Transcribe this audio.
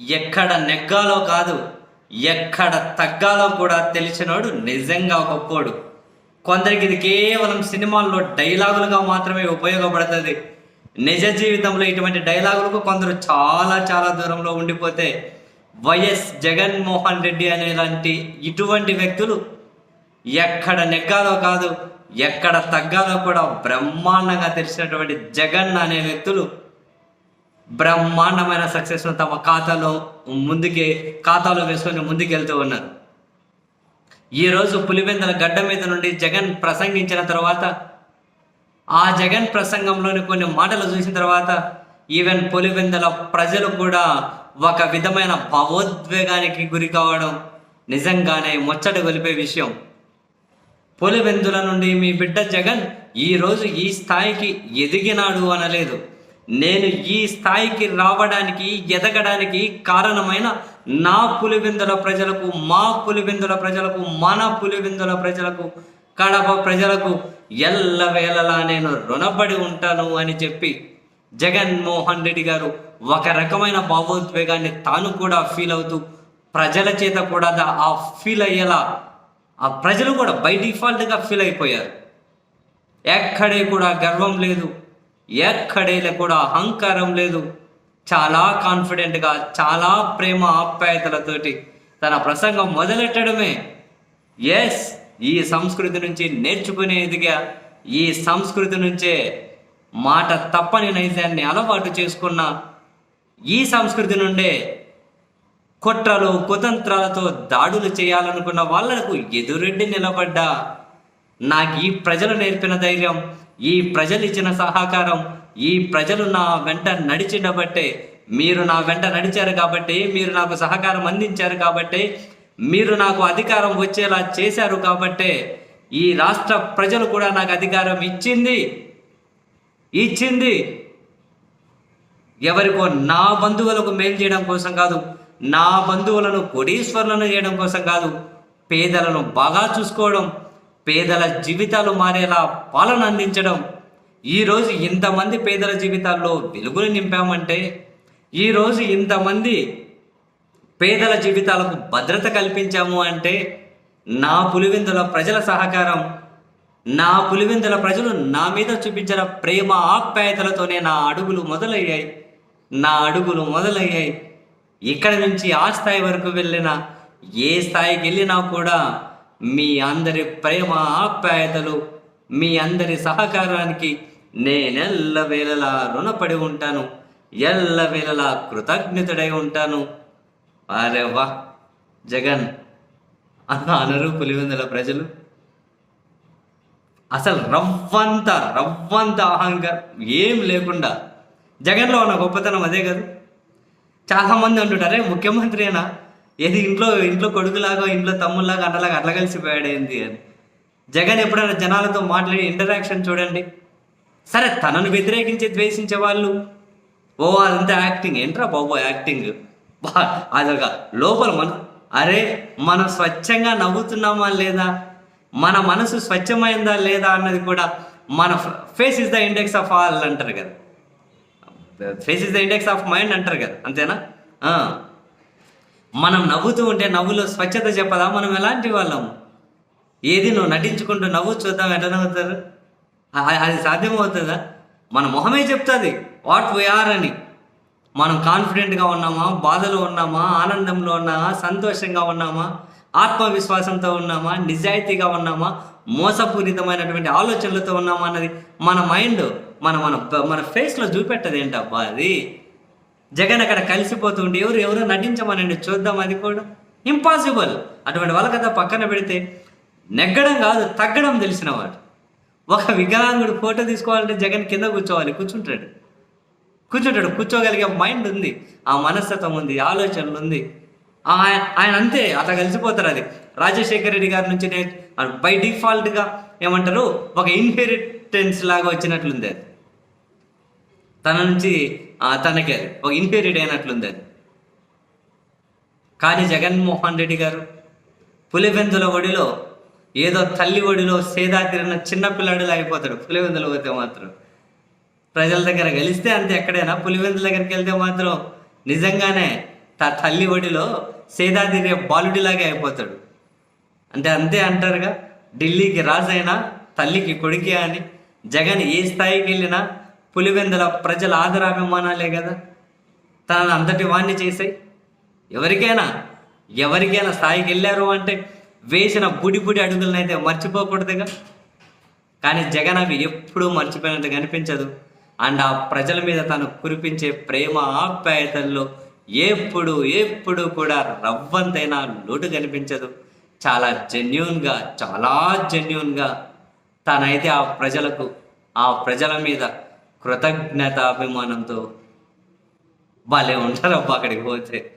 ఎక్కడ నెగ్గాలో కాదు ఎక్కడ తగ్గాలో కూడా తెలిసినోడు నిజంగా గొప్పోడు కొందరికి ఇది కేవలం సినిమాల్లో డైలాగులుగా మాత్రమే ఉపయోగపడుతుంది. నిజ జీవితంలో ఇటువంటి డైలాగులకు కొందరు చాలా చాలా దూరంలో ఉండిపోతే వైఎస్ జగన్మోహన్ రెడ్డి అనేలాంటి ఇటువంటి వ్యక్తులు ఎక్కడ నెగ్గాలో కాదు ఎక్కడ తగ్గాలో కూడా బ్రహ్మాండంగా తెలిసినటువంటి జగన్ అనే వ్యక్తులు బ్రహ్మాండమైన సక్సెస్ను తమ ఖాతాలో ముందుకే ఖాతాలో వేసుకొని ముందుకెళ్తూ ఉన్నారు. ఈరోజు పులివెందుల గడ్డ మీద నుండి జగన్ ప్రసంగించిన తర్వాత ఆ జగన్ ప్రసంగంలోని కొన్ని మాటలు చూసిన తర్వాత ఈవెన్ పులివెందుల ప్రజలు కూడా ఒక విధమైన భావోద్వేగానికి గురి కావడం నిజంగానే ముచ్చట గొలిపే విషయం. పులివెందుల నుండి మీ బిడ్డ జగన్ ఈరోజు ఈ స్థాయికి ఎదిగినాడు అనలేదు. నేను ఈ స్థాయికి రావడానికి ఎదగడానికి కారణమైన నా పులివిందుల ప్రజలకు మా పులివిందుల ప్రజలకు మన పులివిందుల ప్రజలకు కడప ప్రజలకు ఎల్లవేళలా నేను రుణపడి ఉంటాను అని చెప్పి జగన్మోహన్ రెడ్డి గారు ఒక రకమైన భావోద్వేగాన్ని తాను కూడా ఫీల్ అవుతూ ప్రజల చేత కూడా ఆ ఫీల్ అయ్యేలా ఆ ప్రజలు కూడా బై డిఫాల్ట్గా ఫీల్ అయిపోయారు. ఎక్కడే కూడా గర్వం లేదు. ఎక్కడైనా కూడా అహంకారం లేదు. చాలా కాన్ఫిడెంట్గా చాలా ప్రేమ ఆప్యాయతలతోటి తన ప్రసంగం మొదలెట్టడమే. ఎస్ ఈ సంస్కృతి నుంచి నేర్చుకునేదిగా ఈ సంస్కృతి నుంచే మాట తప్పని నైజాన్ని అలవాటు చేసుకున్న ఈ సంస్కృతి నుండే కుట్రలు కుతంత్రాలతో దాడులు చేయాలనుకున్న వాళ్ళకు ఎదురెడ్డి నిలబడ్డా. నాకు ఈ ప్రజలు నేర్పిన ధైర్యం ఈ ప్రజలు ఇచ్చిన సహకారం ఈ ప్రజలు నా వెంట నడిచినబట్టే మీరు నా వెంట నడిచారు కాబట్టి మీరు నాకు సహకారం అందించారు కాబట్టి మీరు నాకు అధికారం వచ్చేలా చేశారు కాబట్టే ఈ రాష్ట్ర ప్రజలు కూడా నాకు అధికారం ఇచ్చింది. ఇచ్చింది. ఎవరికో నా బంధువులకు మేలు చేయడం కోసం కాదు నా బంధువులను కోటీశ్వరులను చేయడం కోసం కాదు పేదలను బాగా చూసుకోవడం పేదల జీవితాలు మారేలా పాలన అందించడం. ఈరోజు ఇంతమంది పేదల జీవితాల్లో వెలుగులు నింపామంటే ఈరోజు ఇంతమంది పేదల జీవితాలకు భద్రత కల్పించాము అంటే నా పులివెందుల ప్రజల సహకారం నా పులివెందుల ప్రజలు నా మీద చూపించిన ప్రేమ ఆప్యాయతలతోనే నా అడుగులు మొదలయ్యాయి. నా అడుగులు మొదలయ్యాయి. ఇక్కడ నుంచి ఆ స్థాయి వరకు వెళ్ళిన ఏ స్థాయికి వెళ్ళినా కూడా మీ అందరి ప్రేమ ఆప్యాయతలు మీ అందరి సహకారానికి నేనెల్ల వేళలా రుణపడి ఉంటాను ఎల్లవేళలా కృతజ్ఞతుడై ఉంటాను. అరే వా జగన్ అన్న అనరు పులివెందుల ప్రజలు. అసలు రవ్వంత రవ్వంత అహంకారం ఏం లేకుండా జగన్లో ఉన్న గొప్పతనం అదే కదా. చాలామంది అంటుంటారే ముఖ్యమంత్రినా ఏది ఇంట్లో ఇంట్లో కొడుకులాగా ఇంట్లో తమ్ముళ్ళలాగా అన్నలాగా అట్లా కలిసిపోయాడేంది అని. జగన్ ఎప్పుడైనా జనాలతో మాట్లాడి ఇంటరాక్షన్ చూడండి. సరే తనను వ్యతిరేకించి ద్వేషించే వాళ్ళు. ఓ అదంతా యాక్టింగ్. ఏంట్రా బాబు యాక్టింగ్? బా అదొక లోపల మన అరే మనం స్వచ్ఛంగా నవ్వుతున్నామా లేదా? మన మనసు స్వచ్ఛమైందా లేదా అన్నది కూడా మన face is the index of all అంటారు కదా. Face is the index of mind అంటారు కదా అంతేనా? మనం నవ్వుతూ ఉంటే నవ్వులో స్వచ్ఛత చెప్పదా? మనం ఎలాంటి వాళ్ళం? ఏది నువ్వు నటించుకుంటూ నవ్వు చూద్దాం ఎట్లా నవ్వుతారు? అది సాధ్యమవుతుందా? మన మొహమే చెప్తుంది వాట్ వీఆర్ అని. మనం కాన్ఫిడెంట్గా ఉన్నామా? బాధలో ఉన్నామా? ఆనందంలో ఉన్నామా? సంతోషంగా ఉన్నామా? ఆత్మవిశ్వాసంతో ఉన్నామా? నిజాయితీగా ఉన్నామా? మోసపూరితమైనటువంటి ఆలోచనలతో ఉన్నామా అన్నది మన మైండ్ మన మన మన ఫేస్లో చూపెట్టదేంటబ్బా అది? జగన్ అక్కడ కలిసిపోతుండే ఎవరు ఎవరు నటించమనండి చూద్దాం అది కూడా. ఇంపాసిబుల్ అటువంటి వాళ్ళ కథ పక్కన పెడితే నెగ్గడం కాదు తగ్గడం తెలిసిన వాడు. ఒక వికలాంగుడు ఫోటో తీసుకోవాలంటే జగన్ కింద కూర్చోవాలి కూర్చుంటాడు. కూర్చుంటాడు కూర్చోగలిగే మైండ్ ఉంది ఆ మనస్తత్వం ఉంది ఆలోచనలు ఉంది. ఆ- ఆయన అంతే అట్లా కలిసిపోతారు అది. రాజశేఖర రెడ్డి గారి నుంచి బై డిఫాల్ట్గా ఏమంటారు? ఒక ఇన్హెరిటెన్స్ లాగా వచ్చినట్లుంది అది. తన నుంచి తనకి అది. ఒక ఇన్పీరియడ్ అయినట్లుంది అది. కానీ జగన్మోహన్ రెడ్డి గారు పులివెందుల ఒడిలో ఏదో తల్లి ఒడిలో సేదా తిరిగిన చిన్నపిల్లాడిలా అయిపోతాడు. పులివెందుల పోతే మాత్రం. ప్రజల దగ్గర గెలిస్తే అంతే ఎక్కడైనా పులివెందుల దగ్గరికి వెళ్తే మాత్రం నిజంగానే తన తల్లి ఒడిలో సేదాదిరే బాలుడిలాగే అయిపోతాడు. అంటే అంతే అంటారుగా ఢిల్లీకి రాజైనా తల్లికి కొడుకే అని జగన్ ఏ స్థాయికి వెళ్ళినా పులివెందుల ప్రజల ఆదరాభిమానాలే కదా? తన అంతటి వాణ్ణి చేసాయి. ఎవరికైనా ఎవరికైనా స్థాయికి వెళ్ళారు అంటే వేసిన బుడి బుడి అడుగులను అయితే మర్చిపోకూడదుగా? కానీ జగన్ అవి ఎప్పుడూ మర్చిపోయినట్టు కనిపించదు. అండ్ ఆ ప్రజల మీద తను కురిపించే ప్రేమ ఆప్యాయతల్లో ఎప్పుడు ఎప్పుడు కూడా రవ్వంతైనా లోటు కనిపించదు. చాలా జెన్యున్గా చాలా జెన్యున్గా తనైతే ఆ ప్రజలకు ఆ ప్రజల మీద కృతజ్ఞతాభిమానంతో భలే ఉంటారబ్బా అక్కడికి పోతే.